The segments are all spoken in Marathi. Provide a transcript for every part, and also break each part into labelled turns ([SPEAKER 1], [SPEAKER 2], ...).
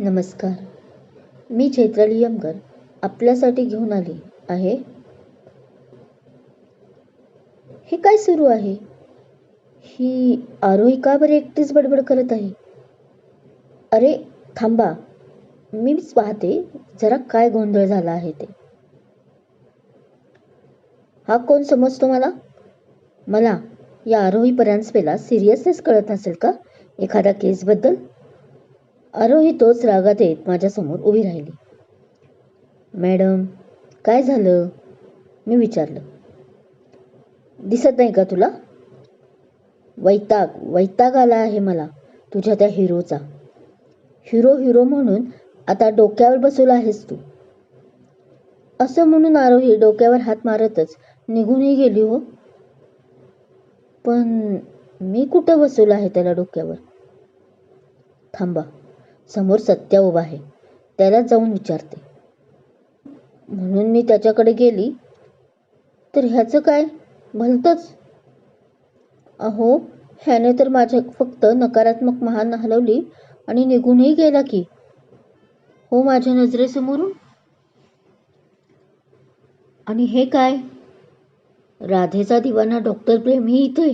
[SPEAKER 1] नमस्कार. मी चैत्राली यमकर आपल्यासाठी घेऊन आली आहे. हे काय सुरू आहे? ही आरोही का बरं एकटीच बडबड करत आहे? अरे थांबा. मीच पाहते जरा काय गोंधळ झाला आहे ते. हा कोण समजतो मला? मला या आरोही परांजपेला सिरियसनेस कळत नसेल का? एखाद्या केसबद्दल आरोही तोच रागात येत माझ्यासमोर उभी राहिली. मॅडम काय झालं? मी विचारलं. दिसत नाही का तुला? वैताग वैताग आला आहे मला तुझ्या त्या हिरोचा. हिरो हिरो म्हणून आता डोक्यावर बसवला आहेस तू. असं म्हणून आरोही डोक्यावर हात मारतच निघूनही गेली हो. पण मी कुठं बसवलं आहे त्याला डोक्यावर? थांबा. समोर सत्या उभा आहे. त्याला जाऊन विचारते. म्हणून मी त्याच्याकडे गेली. तर ह्याचं काय? भलतंच. अहो ह्याने तर माझ्या फक्त नकारात्मक महान हलवली आणि निघूनही गेला की. हो माझ्या नजरेसमोरून? आणि हे काय? राधेचा दिवाना डॉक्टर प्रेम ही इथे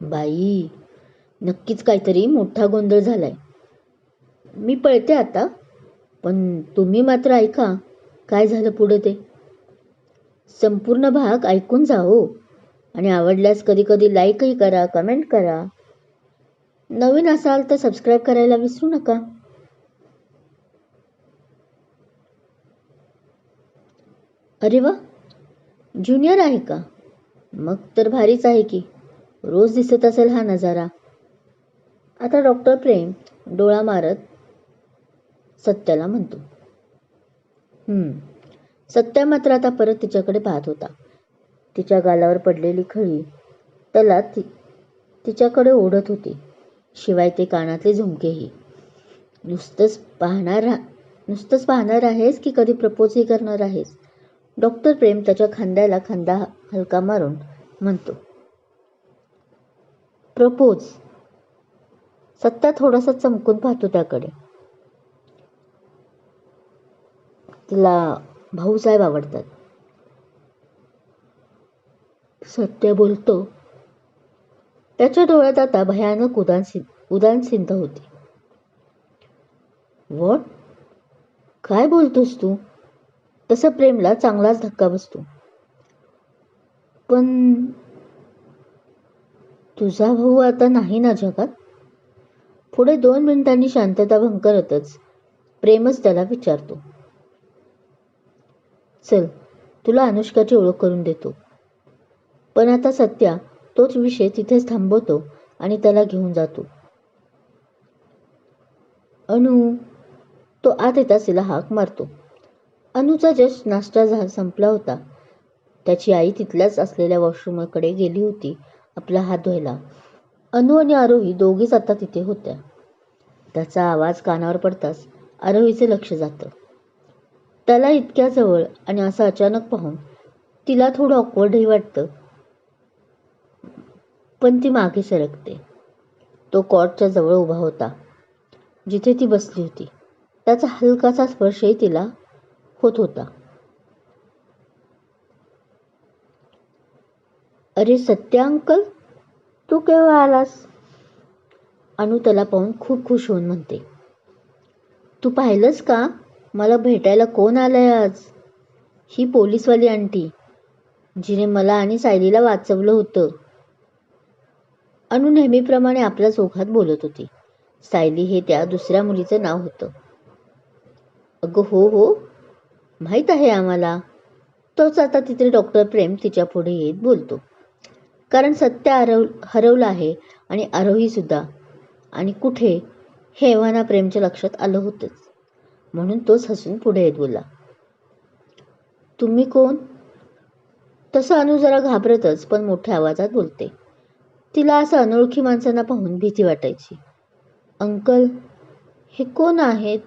[SPEAKER 1] बाई नक्कीच काहीतरी मोठा गोंधळ झालाय. मी पळते आता पण तुम्ही मात्र ऐका काय झालं पुढे ते? संपूर्ण भाग ऐकून जा हो आणि आवडल्यास कधी कधी लाईकही करा कमेंट करा. नवीन असाल तर सबस्क्राईब करायला विसरू नका. अरे वा ज्युनियर आहे का? मग तर भारीच आहे की रोज दिसत असेल हा नजारा. आता डॉक्टर प्रेम डोळा मारत सत्याला म्हणतो. सत्य सत्या मात्र आता परत तिच्याकडे पाहत होता. तिच्या गालावर पडलेली खळी त्याला ति तिच्याकडे ओढत होती. शिवाय ते कानातले झुमकेही. नुसतंच पाहणार नुसतंच पाहणार आहेस की कधी प्रपोजही करणार आहेस? डॉक्टर प्रेम त्याच्या खांद्याला खांदा हलका मारून म्हणतो. प्रपोज. सत्ता थोडासा चमकून पाहतो त्याकडे. तिला भाऊसाहेब आवडतात. सत्य बोलतो. त्याच्या डोळ्यात आता भयानक उदासीन उदासीनता होती. वॉट? काय बोलतोस तू? तसं प्रेमला चांगलाच धक्का बसतो. पण तुझा भाऊ आता नाही ना जगात? पुढे दोन मिनिटांनी शांतता भंग करतच प्रेमच त्याला विचारतो. चल तुला अनुष्काची ओळख करून देतो. पण आता सत्या तोच विषय तिथेच थांबवतो आणि त्याला घेऊन जातो. अनु तो आत येताच तिला हाक मारतो. अनुचा जस्ट नाश्ता झा संपला होता त्याची आई तिथल्याच असलेल्या वॉशरूमकडे गेली होती आपला हात धुवायला. अनु आणि आरोही दोघीच आता तिथे होत्या. त्याचा आवाज कानावर पडताच आरोहीचे लक्ष जातं. त्याला इतक्या जवळ आणि असं अचानक पाहून तिला थोडं ऑकवर्डही वाटतं. पण ती मागे सरकते. तो कॉटच्या जवळ उभा होता. जिथे ती बसली होती. त्याचा हलकासा स्पर्शही तिला होत होता. अरे सत्या अंकल तू केव्हा आलास? अनु त्याला पाहून खूप खुश होऊन म्हणते. तू पाहिलंस का? मला भेटायला कोण आलंय आज? ही पोलीसवाली आंटी जिने मला आणि सायलीला वाचवलं होतं. अनु नेहमीप्रमाणे आपल्या चोखात बोलत होती. सायली हे त्या दुसऱ्या मुलीचं नाव होतं. अगं हो हो. माहीत आहे आम्हाला. तोच आता तिथे डॉक्टर प्रेम तिच्या पुढे येत बोलतो. कारण सत्य हरव हरवलं आहे आणि आरोही सुद्धा. आणि कुठे? हे एव्हाना प्रेमच्या लक्षात आलं होतंच. म्हणून तोच हसून पुढे येत बोला तुम्ही कोण? तसं अनु जरा घाबरतच पण मोठ्या आवाजात बोलते. तिला असं अनोळखी माणसांना पाहून भीती वाटायची. अंकल हे कोण आहेत?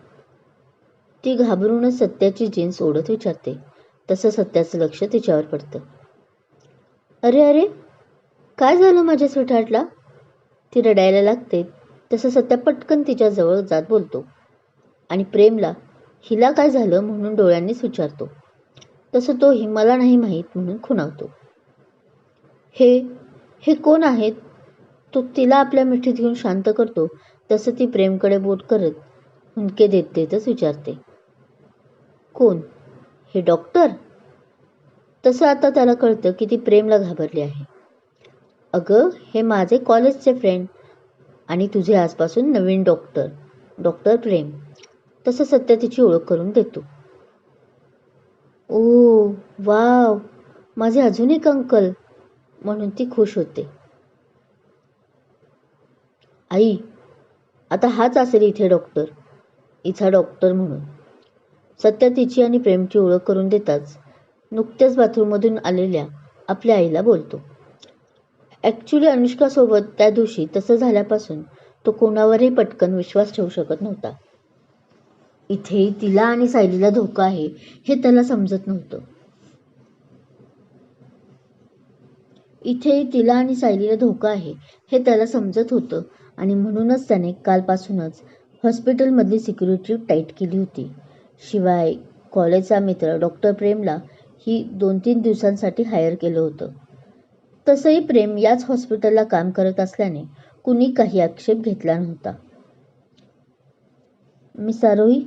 [SPEAKER 1] ती घाबरूनच सत्याची जीन्स ओढत विचारते. तसं सत्याचं लक्ष तिच्यावर पडतं. अरे अरे काय झालं माझ्या स्वीटहार्टला ती रडायला लागते. तसं सत्या पटकन तिच्याजवळ जात बोलतो. आणि प्रेमला हिला काय झालं? म्हणून डोळ्यांनीच विचारतो. तसं तोही मला नाही माहीत म्हणून खुणावतो. हे हे कोण आहेत? तो तिला आपल्या मिठीत घेऊन शांत करतो. तसं ती प्रेमकडे बोट करत हुंके देत देतच विचारते. कोण? हे डॉक्टर? तसं आता त्याला कळतं की ती प्रेमला घाबरली आहे. अगं हे माझे कॉलेजचे फ्रेंड आणि तुझे आजपासून नवीन डॉक्टर डॉक्टर प्रेम. तसं सत्य तिची ओळख करून देतो. ओ वाव माझे अजून एक अंकल म्हणून ती खुश होते. आई आता हाच असेल इथे डॉक्टर इथा डॉक्टर म्हणून. सत्या तिची आणि प्रेमची ओळख करून देताच नुकत्याच बाथरूममधून आलेल्या आपल्या आईला बोलतो. ॲक्च्युली अनुष्कासोबत त्या दिवशी तसं झाल्यापासून तो कोणावरही पटकन विश्वास ठेवू शकत नव्हता. इथे तिला आणि सायलीला धोका आहे हे त्याला समजत नव्हतं. इथे तिला आणि सायलीला धोका आहे हे त्याला समजत होतं आणि म्हणूनच त्याने कालपासूनच हॉस्पिटलमधली सिक्युरिटी टाईट केली होती. शिवाय कॉलेजचा मित्र डॉक्टर प्रेमला ही दोन तीन दिवसांसाठी हायर केलं होतं. तसंही प्रेम याच हॉस्पिटलला काम करत असल्याने कुणी काही आक्षेप घेतला नव्हता. मी आरोही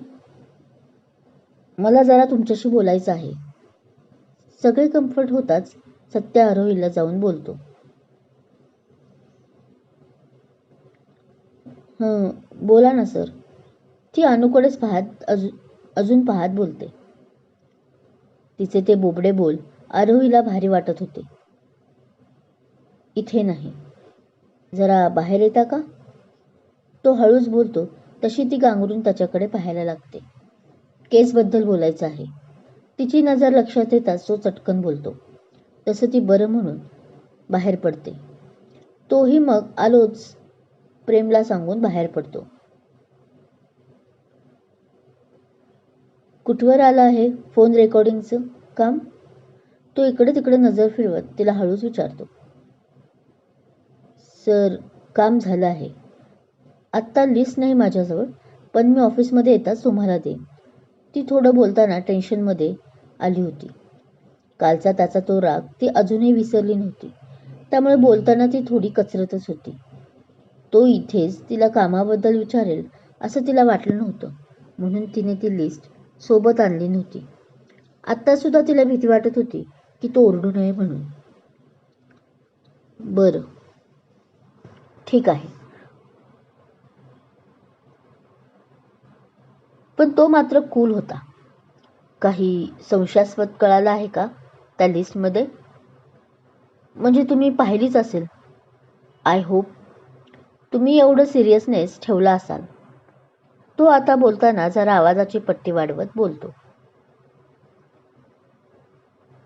[SPEAKER 1] मला जरा तुमच्याशी बोलायचं आहे. सगळे कम्फर्ट होताच सत्य आरोहीला जाऊन बोलतो. हं बोला ना सर. ती अनुकडेच पाहत अजून अजून पाहत बोलते. तिचे ते बोबडे बोल आरोहीला भारी वाटत होते. इथे नाही. जरा बाहेर येता का? तो हळूच बोलतो तशी ती गांगरून त्याच्याकडे पाहायला लागते. केसबद्दल बोलायचं आहे. तिची नजर लक्षात येताच तो चटकन बोलतो. तसं ती बरं म्हणून बाहेर पडते. तोही मग आलोच प्रेमला सांगून बाहेर पडतो. कुठवर आलं आहे फोन रेकॉर्डिंगचं काम? तो इकडे तिकडे नजर फिरवत तिला हळूच विचारतो. सर काम झालं आहे. आत्ता लिस्ट नाही माझ्याजवळ पण मी ऑफिसमध्ये येताच तुम्हाला देईन. ती थोडं बोलताना टेन्शनमध्ये आली होती. कालचा त्याचा तो राग ती अजूनही विसरली नव्हती. त्यामुळे बोलताना ती थोडी कचरतच होती. तो इथेच तिला कामाबद्दल विचारेल असं तिला वाटलं नव्हतं. म्हणून तिने ती लिस्ट सोबत आणली नव्हती. आत्तासुद्धा तिला भीती वाटत होती की तो ओरडू नये म्हणून. बरं. ठीक आहे. पण तो मात्र कूल होता. काही संशयास्पद कळाला आहे का त्या लिस्टमध्ये म्हणजे तुम्ही पाहिलीच असेल. आय होप तुम्ही एवढं सिरियसनेस ठेवला असाल. तो आता बोलताना जरा आवाजाची पट्टी वाढवत बोलतो.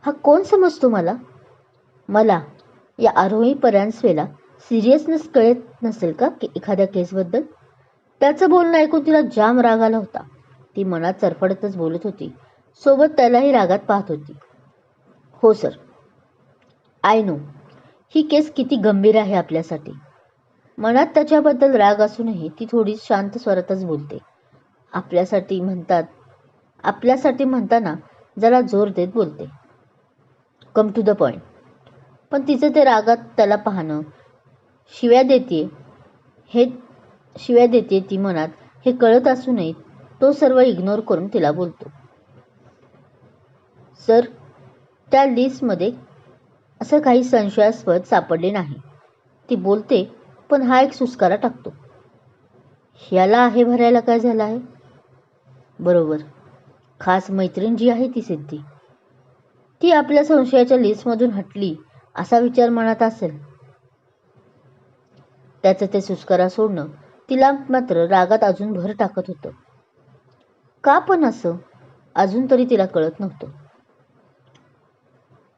[SPEAKER 1] हा कोण समजतो मला? मला या आरोही परांजपेला सिरियसनेस कळत नसेल का की एखाद्या केसबद्दल? त्याचं बोलणं ऐकून तिला जाम राग आला होता. ती मनात चरफडतच बोलत होती. सोबत त्यालाही रागात पाहत होती. हो सर. आय नो ही केस किती गंभीर आहे आपल्यासाठी. मनात त्याच्याबद्दल राग असूनही ती थोडी शांत स्वरातच बोलते. आपल्यासाठी म्हणतात आपल्यासाठी म्हणताना जरा जोर देत बोलते. कम टू द पॉईंट पण तिचं ते रागात त्याला पाहणं शिव्या देते. हे शिव्या देते ती मनात. हे कळत असूनही तो सर्व इग्नोर करून तिला बोलतो. सर त्या लिस्टमध्ये असं काही संशयास्पद सापडले नाही. ती बोलते पण हा एक सुस्कारा टाकतो. ह्याला आहे भरायला काय झालं आहे? बरोबर. खास मैत्रीण जी आहे ती सिद्धी. ती आपल्या संशयाच्या लिस्टमधून हटली असा विचार मनात असेल. त्याचं ते सुस्कारा सोडणं तिला मात्र रागात अजून भर टाकत होतं. का पण असं? अजून तरी तिला कळत नव्हतं.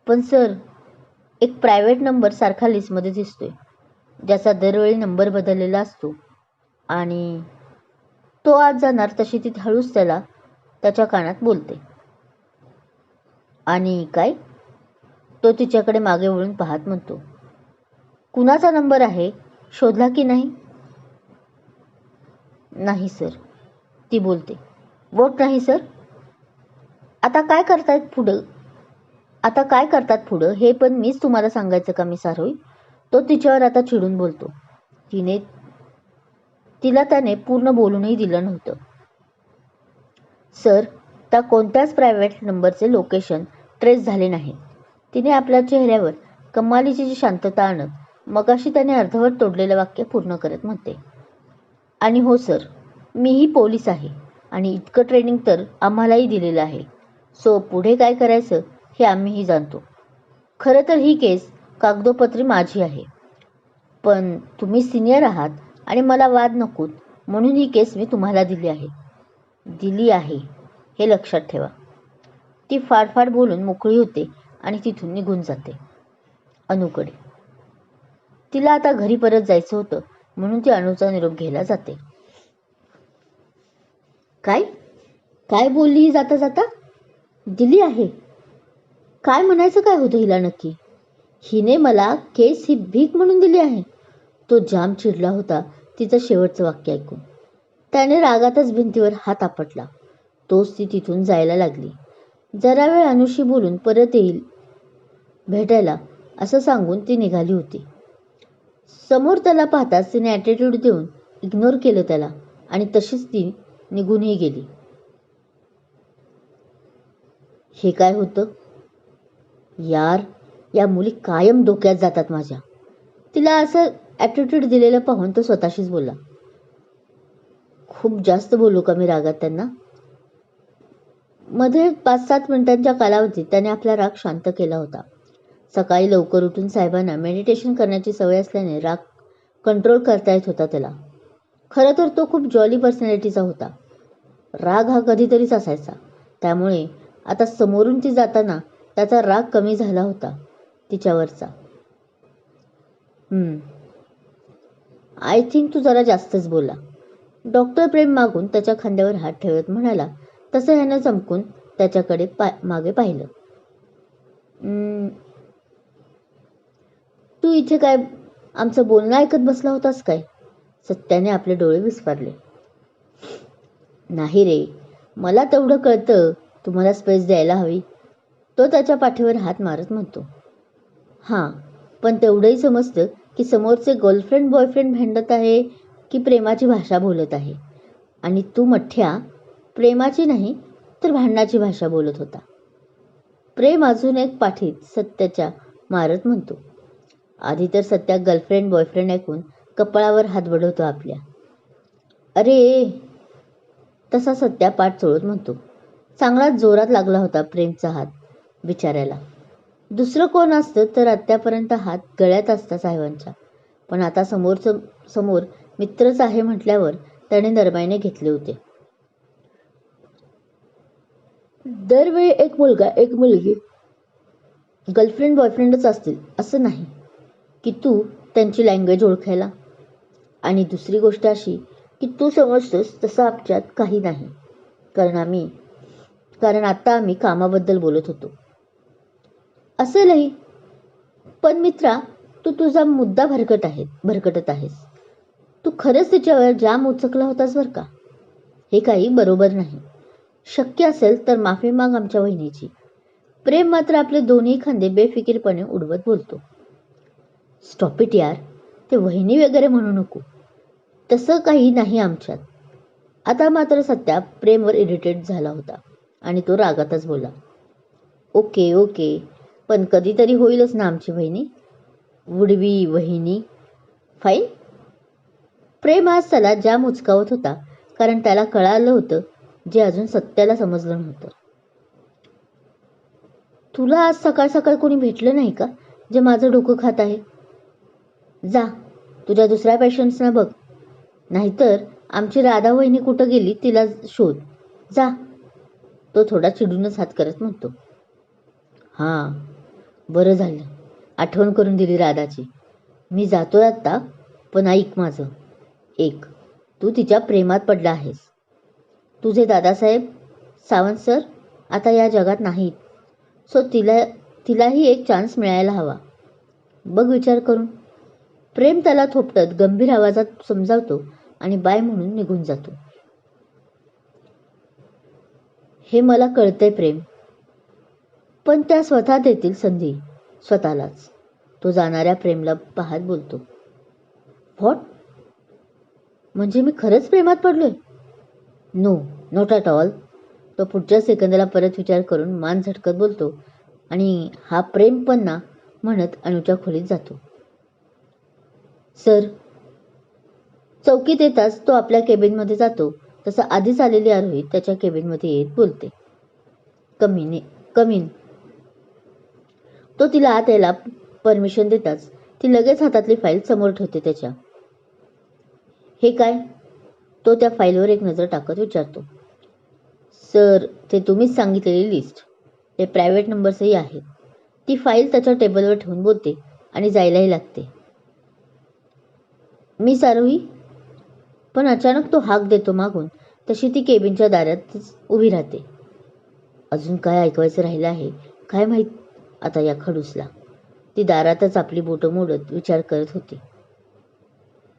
[SPEAKER 1] पण सर एक प्रायव्हेट नंबर सारखा लिस्टमध्ये दिसतोय ज्याचा दरवेळी नंबर बदललेला असतो आणि तो आज जाणार तशी ती हळूच त्याला त्याच्या कानात बोलते. आणि काय? तो तिच्याकडे मागे वळून पाहत म्हणतो कुणाचा नंबर आहे? शोधला की नाही? नाही सर. ती बोलते. वोट नाही सर. आता काय करतायत पुढं? आता काय करतात पुढं? हे पण मीच तुम्हाला सांगायचं का मी सारोई तो तिच्यावर आता चिडून बोलतो. तिने तिला त्याने पूर्ण बोलूनही दिलं नव्हतं. सर त्या कोणत्याच प्रायव्हेट नंबरचे लोकेशन ट्रेस झाले नाही. तिने आपल्या चेहऱ्यावर कमालीची जी शांतता आणत मगाशी त्याने अर्धवट तोडलेलं वाक्य पूर्ण करत म्हणते. आणि हो सर मीही पोलीस आहे आणि इतकं ट्रेनिंग तर आम्हालाही दिलेलं आहे. सो पुढे काय करायचं हे आम्हीही जाणतो. खरं तर ही केस कागदोपत्री माझी आहे. पण तुम्ही सिनियर आहात आणि मला वाद नकोत म्हणून ही केस मी तुम्हाला दिली आहे. दिली आहे हे लक्षात ठेवा. ती फाडफाड बोलून मोकळी होते आणि तिथून निघून जाते. अनुकडे. तिला आता घरी परत जायचं होतं म्हणून ती अणूचा निरोप घ्यायला जाते. काय? काय बोलली ही जाता जाता? दिली आहे. काय म्हणायचं काय होतं हिला नक्की? हिने मला केस ही भीक म्हणून दिली आहे. तो जाम चिडला होता तिचं शेवटचं वाक्य ऐकून. त्याने रागातच भिंतीवर हात आपटला. तोच ती तिथून जायला लागली. जरा वेळ अनुशी बोलून परत येईल भेटायला असं सांगून ती निघाली होती. समोर त्याला पाहताच तिने ॲटिट्यूड देऊन इग्नोर केलं त्याला आणि तशीच ती निघूनही गेली. हे काय होतं? यार या मुली कायम डोक्यात जातात माझ्या. तिला असं ॲटिट्यूड दिलेलं पाहून तो स्वतःशीच बोलला. खूप जास्त बोलू का मी रागात त्यांना? मध्ये पाच सात मिनिटांच्या कालावधीत त्याने आपला राग शांत केला होता. सकाळी लवकर उठून साहेबांना मेडिटेशन करण्याची सवय असल्याने राग कंट्रोल करता येत होता त्याला. खरं तर तो खूप जॉली पर्सनॅलिटीचा होता. राग हा कधीतरीच असायचा. त्यामुळे आता समोरून ती जाताना त्याचा राग कमी झाला होता तिच्यावरचा. आय थिंक तू जरा जास्तच बोला डॉक्टर प्रेम मागून त्याच्या खांद्यावर हात ठेवत म्हणाला तसं ह्यानं चमकून त्याच्याकडे पा मागे पाहिलं. तू इथे काय आमचं बोलणं ऐकत बसला होतास काय? सत्याने आपले डोळे विस्फारले. नाही रे मला तेवढं कळतं तुम्हाला स्पेस द्यायला हवी. तो त्याच्या पाठीवर हात मारत म्हणतो. हां पण तेवढंही समजतं की समोरचे गर्लफ्रेंड बॉयफ्रेंड भांडत आहे की प्रेमाची भाषा बोलत आहे. आणि तू मठ्ठ्या प्रेमाची नाही तर भांडणाची भाषा बोलत होता. प्रेम अजून एक पाठीत सत्याच्या मारत म्हणतो. आधी तर सत्या गर्लफ्रेंड बॉयफ्रेंड ऐकून कपाळावर हात बडवतो आपल्या. अरे तसा सत्या पाठ चोळत म्हणतो. चांगलाच जोरात लागला होता प्रेमचा हात बिचाऱ्याला. दुसरं कोण असतं तर आत्तापर्यंत हात गळ्यात असता साहेबांच्या. पण आता समोरचं समोर मित्रच आहे म्हटल्यावर त्याने नरमाईने घेतले होते. दरवेळी एक मुलगा एक मुलगी गर्लफ्रेंड बॉयफ्रेंडच असतील असं नाही. की तू त्यांची लँग्वेज ओळखायला. आणि दुसरी गोष्ट अशी की तू समजतोस तसं आमच्यात काही नाही. कारण आम्ही कारण आता आम्ही कामाबद्दल बोलत होतो. असेलही पण मित्रा तू तुझा मुद्दा भरकट आहे भरकटत आहेस. तू खरंच तिच्यावर जाम उचकला होतास बरं का? हे काही बरोबर नाही. शक्य असेल तर माफी माग आमच्या वहिनीची. प्रेम मात्र आपले दोन्ही खांदे बेफिकीरपणे उडवत बोलतो. स्टॉप इट यार. ते वहिनी वगैरे म्हणू नको. तसं काही नाही आमच्यात. आता मात्र सत्या प्रेमवर इरिटेट झाला होता आणि तो रागातच बोला ओके ओके पण कधीतरी होईलच ना आमची वहिनी. वुडवी वहिनी. फाईन प्रेम आज त्याला ज्या मुचकावत होता कारण त्याला कळालं होतं जे अजून सत्याला समजलं नव्हतं. तुला आज सकाळ सकाळ कोणी भेटलं नाही का जे माझं डोकं खात आहे? जा. तुझ्या दुसऱ्या पेशंट्सना बघ. नाहीतर आमची राधा वहिनी कुठं गेली तिला शोध. जा. तो थोडा चिडूनच हात करत म्हणतो. हां बरं झालं. आठवण करून दिली राधाची. मी जातोय आत्ता पण ऐक माझं. एक तू तिच्या प्रेमात पडला आहेस. तुझे दादासाहेब सावंत सर आता या जगात नाहीत. सो तिला तिलाही एक चान्स मिळायला हवा. बघ विचार करून. प्रेम त्याला थोपटत गंभीर आवाजात समजावतो आणि बाय म्हणून निघून जातो. हे मला कळतंय प्रेम. पण त्या स्वतः देतील संधी स्वतःलाच. तो जाणाऱ्या प्रेमला पाहत बोलतो. व्हॉट म्हणजे मी खरंच प्रेमात पडलोय? नो नॉट ॲट ऑल तो पुढच्या सेकंदाला परत विचार करून मान झटकत बोलतो आणि हा प्रेम पण ना म्हणत अणुच्या खोलीत जातो. सर. चौकीत येताच तो आपल्या केबिनमध्ये जातो. तसं आधीच आलेली आरोही त्याच्या केबिनमध्ये येत बोलते. कमीने कमीन. तो तिला आत यायला परमिशन देताच ती लगेच हातातली फाईल समोर ठेवते त्याच्या. हे काय? तो त्या फाईलवर एक नजर टाकत विचारतो. सर ते तुम्हीच सांगितलेली लिस्ट ते प्रायव्हेट नंबर्सही आहेत ती फाईल त्याच्या टेबलवर ठेवून बोलते आणि जायलाही लागते. मी सारवी पण अचानक तो हाक देतो मागून. तशी ती केबिनच्या दारातच उभी राहते. अजून काय ऐकवायचं राहिलं आहे? काय माहीत? आता या खडूसला. ती दारातच आपली बोटं मोडत विचार करत होती.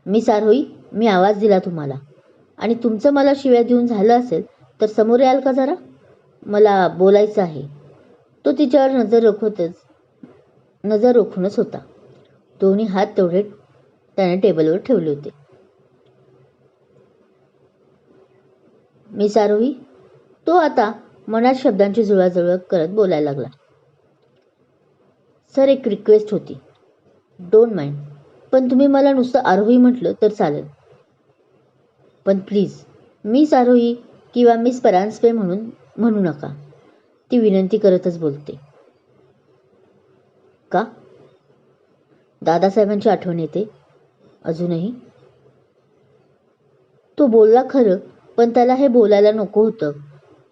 [SPEAKER 1] मी सारोई मी आवाज दिला तुम्हाला. आणि तुमचं मला शिव्या देऊन झालं असेल तर समोर याल का जरा? मला बोलायचं आहे. तो तिच्यावर नजर रोखतच नजर रोखूनच होता. दोन्ही हात तेवढे त्याने टेबलवर ठेवले होते. मी सारोही तो आता मनात शब्दांची जुळवाजुळव करत बोलायला लागला. सर एक रिक्वेस्ट होती. डोंट माइंड पण तुम्ही मला नुसतं आरोही म्हटलं तर चालेल. पण प्लीज मिस आरोही किंवा मिस परांजपे म्हणून म्हणू नका. ती विनंती करतच बोलते. का? दादासाहेबांची आठवण येते. अजूनही. तो बोलला खरं पण त्याला हे बोलायला नको होतं.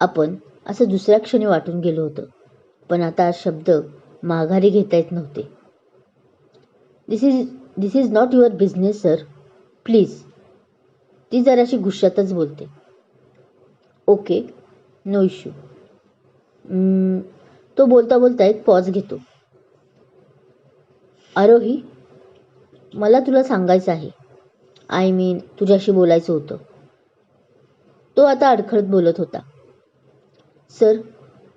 [SPEAKER 1] आपण असं दुसऱ्या क्षणी वाटून गेलो होतं. पण आता शब्द माघारी घेता येत नव्हते. This is this is not your business sir please ती जराशी गुस्सातच बोलते. ओके नो इश्यू तो बोलता बोलता एक पॉज घेतो. आरोही मला तुला सांगायचं आहे. आय मीन तुझ्याशी बोलायचं होतं. तो आता अडखळत बोलत होता. सर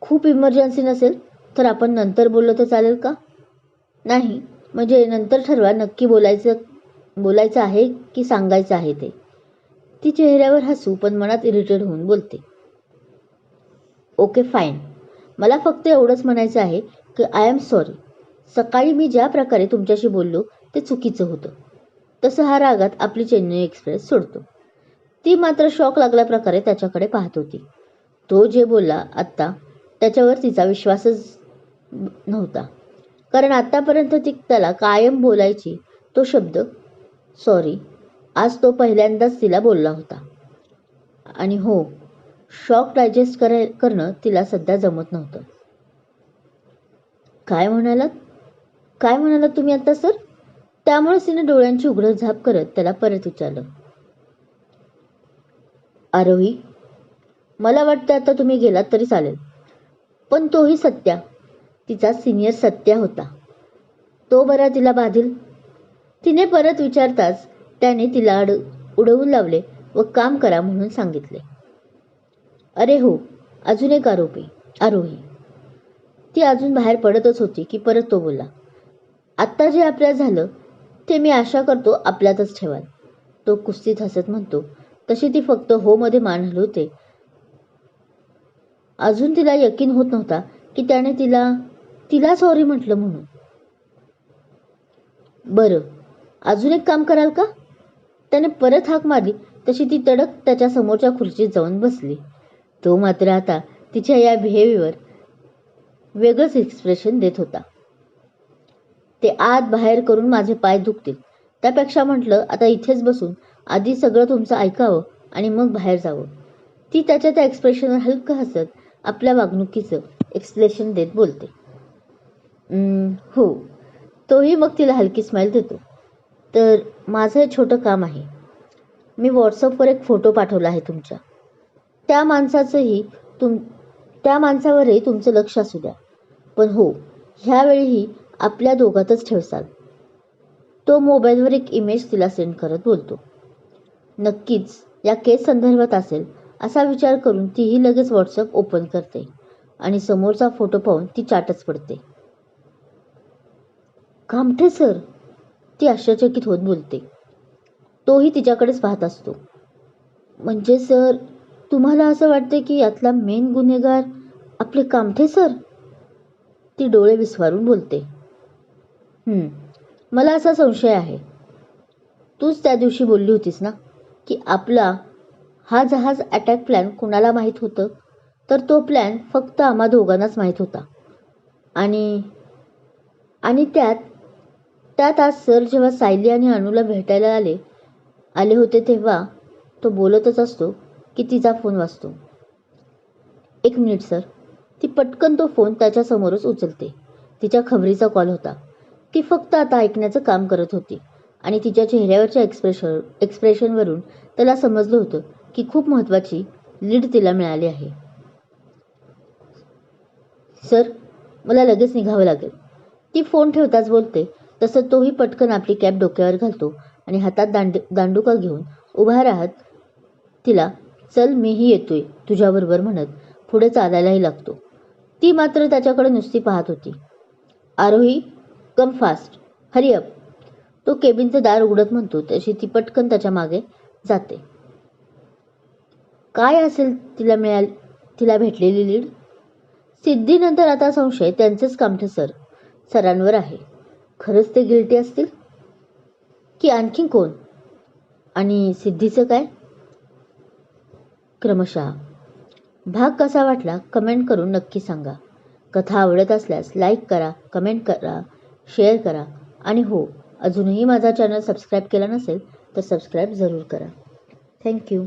[SPEAKER 1] खूप इमर्जन्सी नसेल? तर आपण नंतर बोललं तर चालेल का? नाही म्हणजे नंतर ठरवा नक्की बोलायचं बोलायचं आहे की सांगायचं आहे ते. ती चेहऱ्यावर हसू पण मनात इरिटेड होऊन बोलते. ओके फाईन मला फक्त एवढंच म्हणायचं आहे की आय एम सॉरी सकाळी मी ज्या प्रकारे तुमच्याशी बोललो ते चुकीचं होतं. तसं हा रागात आपली चेन्नई एक्सप्रेस सोडतो. ती मात्र शॉक लागल्या प्रकारे त्याच्याकडे पाहत होती. तो जे बोलला आत्ता त्याच्यावर तिचा विश्वासच नव्हता. कारण आत्तापर्यंत ती त्याला कायम बोलायची तो शब्द सॉरी आज तो पहिल्यांदाच तिला बोलला होता. आणि हो शॉक डायजेस्ट कराय करणं तिला सध्या जमत नव्हतं. काय म्हणालात? काय म्हणालात तुम्ही आता सर? त्यामुळे तिने डोळ्यांची उघड झाप करत त्याला परत विचारलं आरोही मला वाटतं आता तुम्ही गेलात तरी चालेल. पण तोही सत्या. तिचा सिनियर सत्या होता. तो बरा तिला बाधील. तिने परत विचारताच त्याने तिला अड उडवून लावले व काम करा म्हणून सांगितले. अरे हो अजून एक आरोपी आरोही. ती अजून बाहेर पडतच होती की परत तो बोला. आत्ता जे आपल्या झालं ते मी आशा करतो आपल्यातच ठेवाल. तो कुस्तीत हसत म्हणतो तशी ती फक्त हो मध्ये मान हलवते. अजून तिला यकीन होत नव्हता की त्याने तिला तिला सॉरी म्हटलं म्हणून. बरं अजून एक काम कराल का? त्याने परत हाक मारली तशी ती तडक त्याच्या समोरच्या खुर्चीत जाऊन बसली. तो मात्र आता तिच्या या बिहेवियर वेगळंच एक्सप्रेशन देत होता. ते आत बाहेर करून माझे पाय दुखतील. त्यापेक्षा म्हटलं आता इथेच बसून आधी सगळं तुमचं ऐकावं आणि मग बाहेर जावं. ती त्याच्या त्या एक्सप्रेशनवर हलकं हसत आपल्या वागणुकीचं एक्सप्लेशन देत बोलते. हो. तोही मग तिला हलकी स्माईल देतो. तर माझं हे छोटं काम आहे. मी व्हॉट्सअपवर एक फोटो पाठवला आहे तुमच्या. त्या माणसाचंही तुम त्या माणसावरही तुमचं लक्ष असू द्या. पण हो ह्यावेळीही आपल्या दोघातच ठेवसाल. तो मोबाईलवर एक इमेज तिला सेंड करत बोलतो. नक्कीच या केस संदर्भात असेल असा विचार करून तीही लगेच व्हॉट्सअप ओपन करते आणि समोरचा फोटो पाहून ती चाटच पडते. कामठे सर ती आश्चर्यचकित होत बोलते. तोही तिच्याकडेच पाहत असतो. म्हणजे सर तुम्हाला असं वाटते की यातला मेन गुन्हेगार आपले कामठे सर ती डोळे विस्वारून बोलते. "हं, मला असा संशय आहे. तूच त्या दिवशी बोलली होतीस ना की आपला हा जहाज अटॅक प्लॅन कुणाला माहीत होतं? तर तो प्लॅन फक्त आम्हा दोघांनाच माहीत होता. आणि आणि त्यात त्यात आज सर जेव्हा सायली आणि अनुला भेटायला आले आले होते तेव्हा तो बोलतच असतो की तिचा फोन वाजतो. एक मिनिट सर. ती पटकन तो फोन त्याच्यासमोरच उचलते. तिच्या खबरीचा कॉल होता. ती फक्त आता ऐकण्याचं काम करत होती. आणि तिच्या चेहऱ्यावरच्या एक्सप्रेशन एक्सप्रेशनवरून त्याला समजलं होतं की खूप महत्त्वाची लीड तिला मिळाली आहे. सर मला लगेच निघावं लागेल. ती फोन ठेवताच बोलते. तसं तोही पटकन आपली कॅब डोक्यावर घालतो आणि हातात दांड दांडुका घेऊन उभा राहत तिला चल मीही येतोय तुझ्याबरोबर म्हणत पुढे चालायलाही लागतो. ती मात्र त्याच्याकडे नुसती पाहत होती. Aarohi come fast hurry up तो केबिनचं दार उघडत म्हणतो. तशी ती पटकन त्याच्यामागे जाते. काय असेल तिला मिळाल तिला भेटलेली लीड? सिद्धीनंतर आता संशय त्यांचेच कामठे सर सरांवर आहे. खरंच ते गिल्टी असतील? की आणखी कोण? आणि सिद्धीचं काय? क्रमशः. भाग कसा वाटला? कमेंट करून नक्की सांगा. कथा आवडत असल्यास लाईक करा कमेंट करा. शेअर करा. आणि हो अजूनही माझा चॅनल सबस्क्राईब केला नसेल तर सबस्क्राईब जरूर करा. थँक्यू